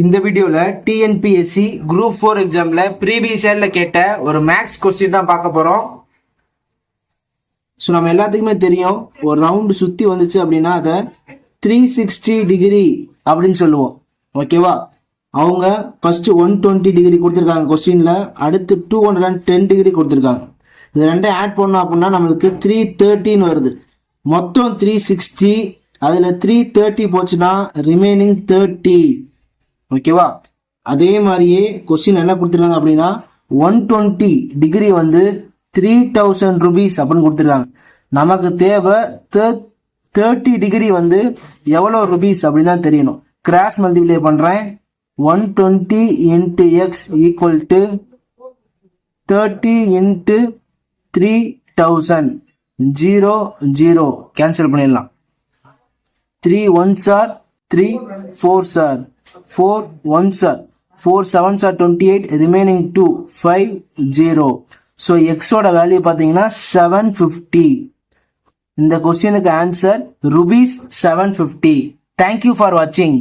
இந்த வீடியோல TNPSC group four எக்ஸாம்ல ப்ரீவியஸ் இயர்ல கேட்ட ஒரு மேக்ஸ் கொஸ்டின் தான் பார்க்க போறோம். ஸோ நம்ம எல்லாத்துக்குமே தெரியும் ஒரு ரவுண்டு சுத்தி வந்துச்சு அப்படின்னா அதை த்ரீ சிக்ஸ்டி டிகிரி அப்படின்னு சொல்லுவோம். ஓகேவா அவங்க ஃபர்ஸ்ட் ஒன் டுவெண்ட்டி டிகிரி கொடுத்துருக்காங்க கொஸ்டின்ல அடுத்து two hundred and ten degree கொடுத்துருக்காங்க. இது ரெண்டும் ஆட் பண்ணோம் அப்படின்னா நம்மளுக்கு த்ரீ தேர்ட்டின்னு வருது. மொத்தம் த்ரீ சிக்ஸ்டி அதில் த்ரீ தேர்ட்டி போச்சுன்னா ரிமைனிங் தேர்ட்டி ஓகேவா? அதே மாதிரியே கொஸ்டின் என்ன கொடுத்துருக்காங்க அப்படின்னா ஒன் டுவெண்ட்டி டிகிரி வந்து த்ரீ தௌசண்ட் ருபீஸ் அப்படின்னு கொடுத்துருக்காங்க. நமக்கு தேவை தேர்ட்டி டிகிரி வந்து எவ்வளோ ருபீஸ் அப்படின்னு தான் தெரியணும். கிராஸ் மல்டிப்ளை பண்ணுறேன் one twenty into x equal to thirty into three thousand zero zero cancel பண்ணிடலாம். Three one sir three four sir four ones are four sevens are twenty eight remaining two five zero so எக்ஸோட value பார்த்தீங்கன்னா seven fifty இந்த கொஸ்டினுக்கு answer rupees seven fifty thank you for வாட்சிங்